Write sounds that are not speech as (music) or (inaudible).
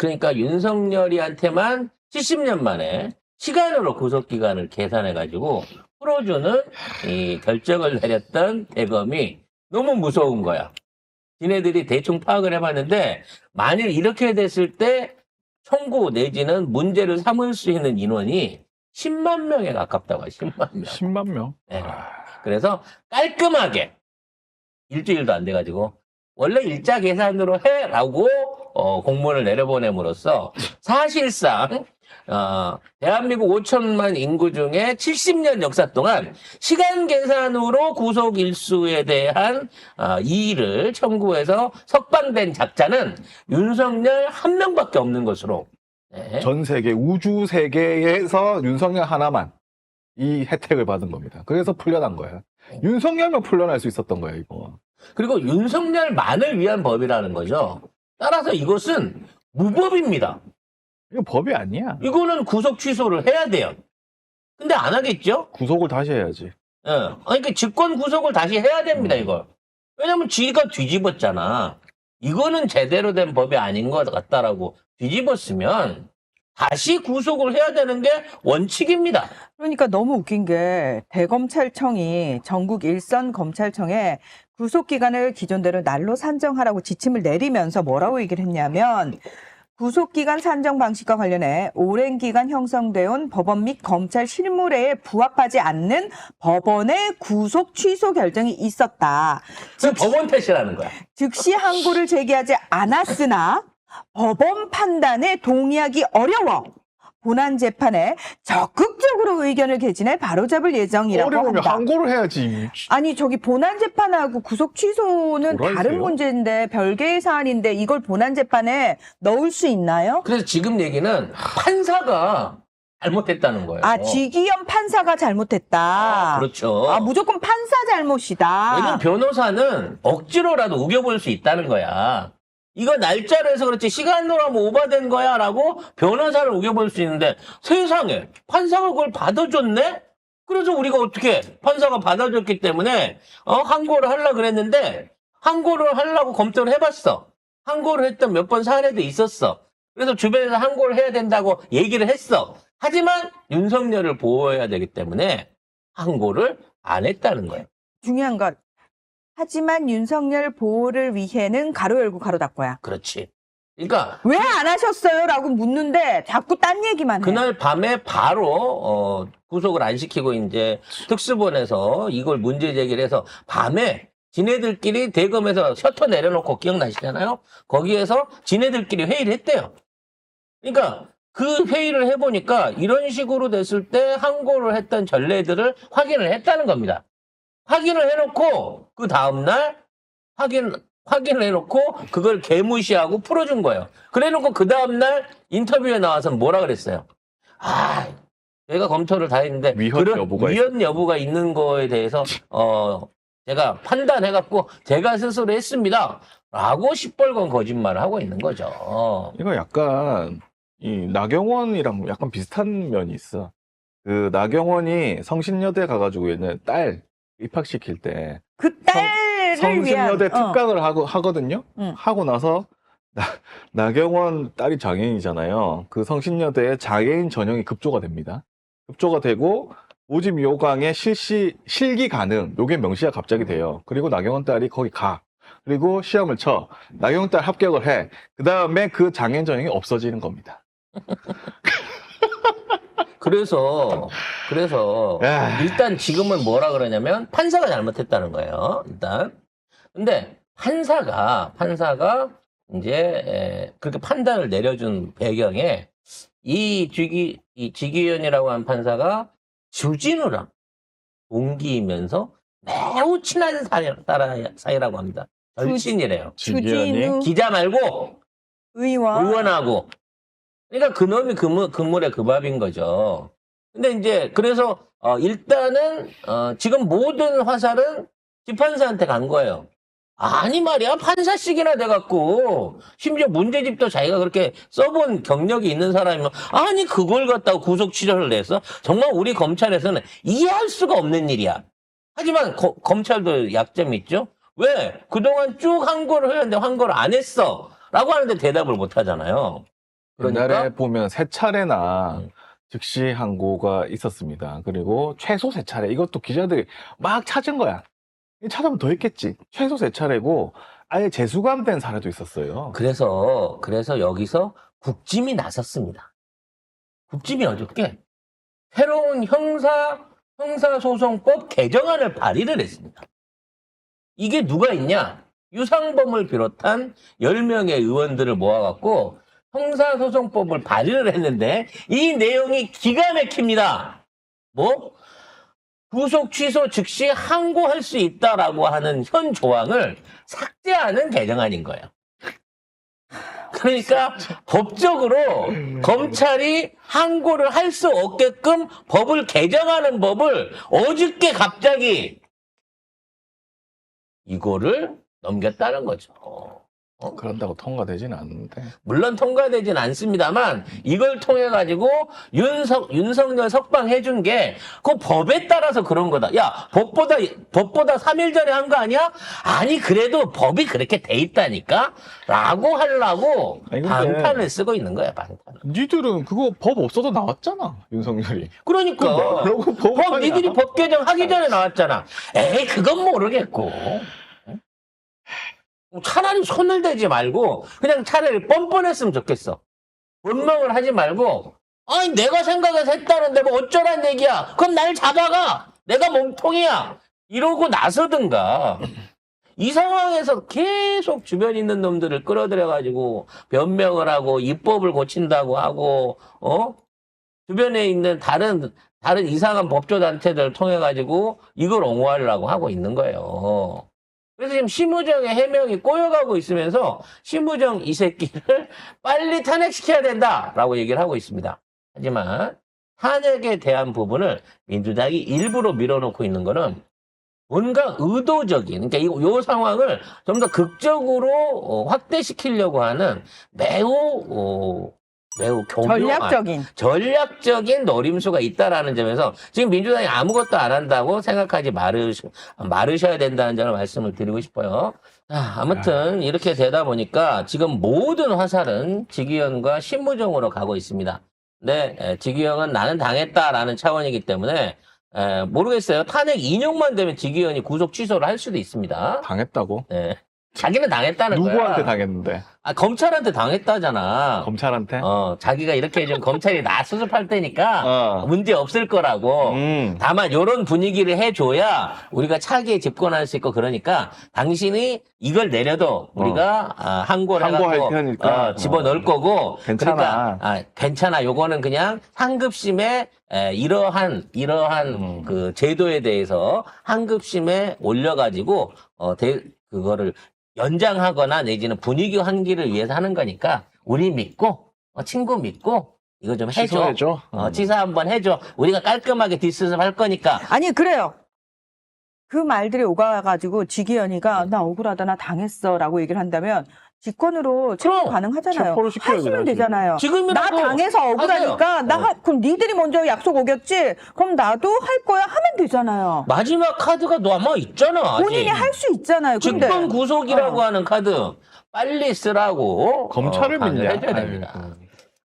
그러니까 윤석열이한테만 70년 만에 시간으로 구속 기간을 계산해 가지고 풀어주는 이 결정을 내렸던 대검이 너무 무서운 거야. 지네들이 대충 파악을 해봤는데 만일 이렇게 됐을 때 청구 내지는 문제를 삼을 수 있는 인원이 10만 명에 가깝다고 해요. 10만 명. 10만 명. 네. 아, 그래서 깔끔하게 일주일도 안 돼가지고 원래 일자 계산으로 해라고 어, 공문을 내려보냄으로써 사실상 어, 대한민국 5천만 인구 중에 70년 역사 동안 시간 계산으로 구속 일수에 대한 어, 이의를 청구해서 석방된 작자는 윤석열 한 명밖에 없는 것으로 네. 전 세계 우주 세계에서 윤석열 하나만 이 혜택을 받은 겁니다. 그래서 풀려난 거예요. 윤석열만 풀려날 수 있었던 거예요, 이거. 그리고 윤석열만을 위한 법이라는 거죠. 따라서 이것은 무법입니다. 이거 법이 아니야. 이거는 구속 취소를 해야 돼요. 근데 안 하겠죠? 구속을 다시 해야지. 예. 아니, 그러니까 직권 구속을 다시 해야 됩니다, 이걸. 왜냐면 지가 뒤집었잖아. 이거는 제대로 된 법이 아닌 것 같다라고 뒤집었으면 다시 구속을 해야 되는 게 원칙입니다. 그러니까 너무 웃긴 게 대검찰청이 전국 일선 검찰청에 구속 기간을 기존대로 날로 산정하라고 지침을 내리면서 뭐라고 얘기를 했냐면 구속 기간 산정 방식과 관련해 오랜 기간 형성돼 온 법원 및 검찰 실무례에 부합하지 않는 법원의 구속 취소 결정이 있었다. 그 법원 탓이라는 거야. 즉시 항고를 제기하지 않았으나 법원 판단에 동의하기 어려워 본안 재판에 적극적으로 의견을 개진해 바로잡을 예정이라고 어려우면 한다. 항고를 해야지. 아니 저기 본안 재판하고 구속 취소는 뭐라 다른 했어요? 문제인데 별개의 사안인데 이걸 본안 재판에 넣을 수 있나요? 그래서 지금 얘기는 판사가 잘못했다는 거예요. 아 지기현 판사가 잘못했다. 아, 그렇죠. 아, 무조건 판사 잘못이다. 왜냐면 변호사는 억지로라도 우겨볼 수 있다는 거야. 이거 날짜로 해서 그렇지 시간으로 하면 오바된 거야 라고 변호사를 우겨볼 수 있는데 세상에 판사가 그걸 받아줬네? 그래서 우리가 어떻게 판사가 받아줬기 때문에 어, 항고를 하려고 그랬는데 항고를 하려고 검토를 해봤어. 항고를 했던 몇 번 사례도 있었어. 그래서 주변에서 항고를 해야 된다고 얘기를 했어. 하지만 윤석열을 보호해야 되기 때문에 항고를 안 했다는 거예요. 중요한 건 하지만 윤석열 보호를 위해는 가로 열고 가로 닫고야. 그렇지. 그러니까 왜 안 하셨어요? 라고 묻는데 자꾸 딴 얘기만 해. 그날 밤에 바로 어, 구속을 안 시키고 이제 특수본에서 이걸 문제 제기를 해서 밤에 지네들끼리 대검에서 셔터 내려놓고 기억나시잖아요? 거기에서 지네들끼리 회의를 했대요. 그러니까 그 회의를 해보니까 이런 식으로 됐을 때 항고를 했던 전례들을 확인을 했다는 겁니다. 확인을 해놓고 그 다음날 확인 확인을 해놓고 그걸 개무시하고 풀어준 거예요. 그래놓고 그 다음날 인터뷰에 나와서 뭐라 그랬어요? 아, 내가 검토를 다 했는데 위헌 그런 여부가 위헌 여부가 있는 거에 대해서 어 제가 판단해갖고 제가 스스로 했습니다. 라고 시뻘건 거짓말을 하고 있는 거죠. 이거 약간 이 나경원이랑 약간 비슷한 면이 있어. 그 나경원이 성신여대 가가지고 얘는 딸 입학시킬 때 그 딸을 위한 성신여대 어. 특강을 하고 하거든요. 응. 하고 나서 나, 나경원 딸이 장애인이잖아요. 그 성신여대에 장애인 전형이 급조가 됩니다. 급조가 되고 모집 요강에 실시 실기 가능 요게 명시가 갑자기 돼요. 그리고 나경원 딸이 거기 가. 그리고 시험을 쳐. 나경원 딸 합격을 해. 그 다음에 그 장애인 전형이 없어지는 겁니다. (laughs) 그래서 그래서 야. 일단 지금은 뭐라 그러냐면 판사가 잘못했다는 거예요. 일단 근데 판사가 판사가 이제 에, 그렇게 판단을 내려준 배경에 이 지기 이 지기현이라고 하는 판사가 주진우랑 동기이면서 매우 친한 사이, 따라, 사이라고 합니다. 절친이래요. 주진우 기자 말고 의원. 의원하고. 그러니까 그 놈이 그물, 그물의 그 밥인 거죠. 근데 이제, 그래서, 어, 일단은, 어, 지금 모든 화살은 재판사한테 간 거예요. 아니 말이야, 판사씩이나 돼갖고, 심지어 문제집도 자기가 그렇게 써본 경력이 있는 사람이면, 아니, 그걸 갖다가 구속 취소를 냈어? 정말 우리 검찰에서는 이해할 수가 없는 일이야. 하지만 거- 검찰도 약점이 있죠? 왜? 그동안 쭉 항고를 했는데 항고를 안 했어. 라고 하는데 대답을 못 하잖아요. 그러니까 옛날에 보면 세 차례나 음. 즉시 항고가 있었습니다. 그리고 최소 세 차례. 이것도 기자들이 막 찾은 거야. 이 찾으면 더 있겠지. 최소 세 차례고 아예 재수감된 사례도 있었어요. 그래서 그래서 여기서 국짐이 나섰습니다. 국짐이 어저께 새로운 형사 형사소송법 개정안을 발의를 했습니다. 이게 누가 있냐? 유상범을 비롯한 10명의 의원들을 모아갖고 형사소송법을 발의를 했는데 이 내용이 기가 막힙니다. 뭐? 구속 취소 즉시 항고할 수 있다라고 하는 현 조항을 삭제하는 개정안인 거예요. 그러니까 법적으로 검찰이 항고를 할 수 없게끔 법을 개정하는 법을 어저께 갑자기 이거를 넘겼다는 거죠. 그런다고 통과되지는 않는데. 물론 통과되진 않습니다만 이걸 통해 가지고 윤석 윤석열 석방해 준 게 그 법에 따라서 그런 거다. 야 법보다 법보다 3일 전에 한 거 아니야? 아니 그래도 법이 그렇게 돼 있다니까.라고 하려고 아니, 근데- 방탄을 쓰고 있는 거야 방탄. 니들은 그거 법 없어도 나왔잖아. 윤석열이. 그러니까 뭐라고 법법 하냐? 니들이 법 개정 하기 전에 나왔잖아. 에이 그건 모르겠고. 차라리 손을 대지 말고 그냥 차라리 뻔뻔했으면 좋겠어. 변명을 하지 말고 아니 내가 생각해서 했다는데 뭐 어쩌란 얘기야. 그럼 날 잡아가. 내가 몸통이야. 이러고 나서든가. 이 상황에서 계속 주변에 있는 놈들을 끌어들여 가지고 변명을 하고 입법을 고친다고 하고 어 주변에 있는 다른 다른 이상한 법조 단체들 을 통해 가지고 이걸 옹호하려고 하고 있는 거예요. 그래서 지금 심우정의 해명이 꼬여가고 있으면서 심우정 이 새끼를 (laughs) 빨리 탄핵시켜야 된다라고 얘기를 하고 있습니다. 하지만 탄핵에 대한 부분을 민주당이 일부러 밀어놓고 있는 거는 뭔가 의도적인, 그러니까 이, 요 상황을 좀 더 극적으로 어, 확대시키려고 하는 매우, 어, 매우 교묘한 전략적인. 전략적인 노림수가 있다라는 점에서 지금 민주당이 아무것도 안 한다고 생각하지 말으시, 말으셔야 된다는 점을 말씀을 드리고 싶어요. 자, 아무튼 이렇게 되다 보니까 지금 모든 화살은 지기현과 신무정으로 가고 있습니다. 근데 에, 지기현은 나는 당했다라는 차원이기 때문에 에, 모르겠어요. 탄핵 인용만 되면 지기현이 구속 취소를 할 수도 있습니다. 당했다고? 네. 자기는 당했다는 누구한테 거야. 당했는데? 아, 검찰한테 당했다잖아. 검찰한테? 어, 자기가 이렇게 좀 검찰이 나 수습할 테니까 어. 문제 없을 거라고. 음. 다만 이런 분위기를 해줘야 우리가 차기에 집권할 수 있고 그러니까 당신이 이걸 내려도 우리가 아, 항고를 항고할 해갖고 테니까. 어, 집어넣을 거고 괜찮아. 그러니까, 아, 괜찮아 요거는 그냥 상급심에 에, 이러한 이러한 음. 그 제도에 대해서 상급심에 올려가지고 어, 대, 그거를 연장하거나 내지는 분위기 환기를 위해서 하는 거니까 우리 믿고 어, 친구 믿고 이거 좀 해줘. 취소해줘. 어, 음. 치사 한번 해줘. 우리가 깔끔하게 뒷수습 할 거니까. 아니 그래요. 그 말들이 오가가지고 지기현이가 나 억울하다 나 당했어라고 얘기를 한다면 직권으로 체포 그럼, 가능하잖아요. 체포를 시켜야 하시면 되지. 되잖아요. 나 지금이라도 당해서 억울하니까 하세요. 나 어. 하- 그럼 니들이 먼저 약속 오겠지. 그럼 나도 할 거야 하면 되잖아요. 마지막 카드가 남아 있잖아. 아직. 본인이 할 수 있잖아요. 근데 직권 구속이라고 어. 하는 카드 빨리 쓰라고 검찰을 어, 강조를 믿냐? 해줘야 됩니다. 아이고.